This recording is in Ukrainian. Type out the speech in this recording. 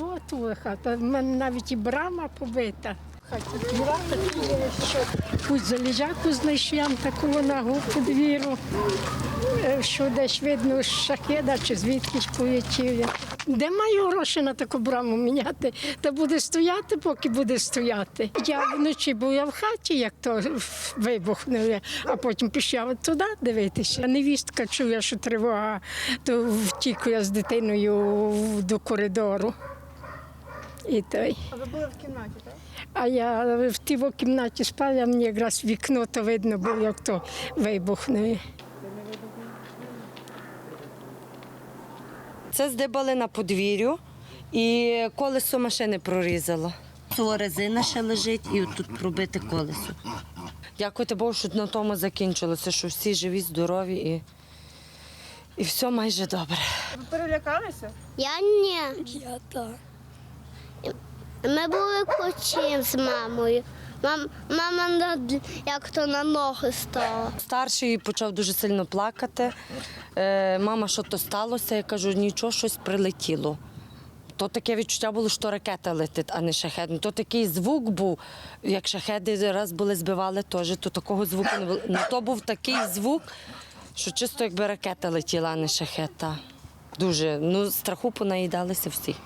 От хата. В мене навіть і брама побита. Є, що путь заліжаку знайшли, таку ногу по двіру, е, що десь видно з шахеда чи звідки ж полетів. Де маю гроші на таку браму міняти? Та буде стояти, поки буде стояти. Я вночі була в хаті, як то вибухнули, а потім пішла туди дивитися. Невістка чує, що тривога, то втік з дитиною до коридору. І той. А ви були в кімнаті, так? А я в тій кімнаті спала, мені якраз вікно то видно було, як то вибухне. Це здибали на подвір'ю і колесо машини прорізало. Цього резина ще лежить і тут пробите колесо. Дякувати Богу, що на тому закінчилося, що всі живі, здорові і, і все майже добре. Ви перелякалися? Я ні. Я так. Ми були кочем з мамою. Мам, мама як то на ноги стала. Старший почав дуже сильно плакати. Е, мама, що то сталося? Я кажу, нічого, щось прилетіло. То таке відчуття було, що ракета летить, а не шахет. Ну, То такий звук був, як шахеди раз були збивали теж, то такого звуку не було. Ну, то був такий звук, що чисто якби ракета летіла, а не шахета. Дуже. Ну, страху понаїдалися всі.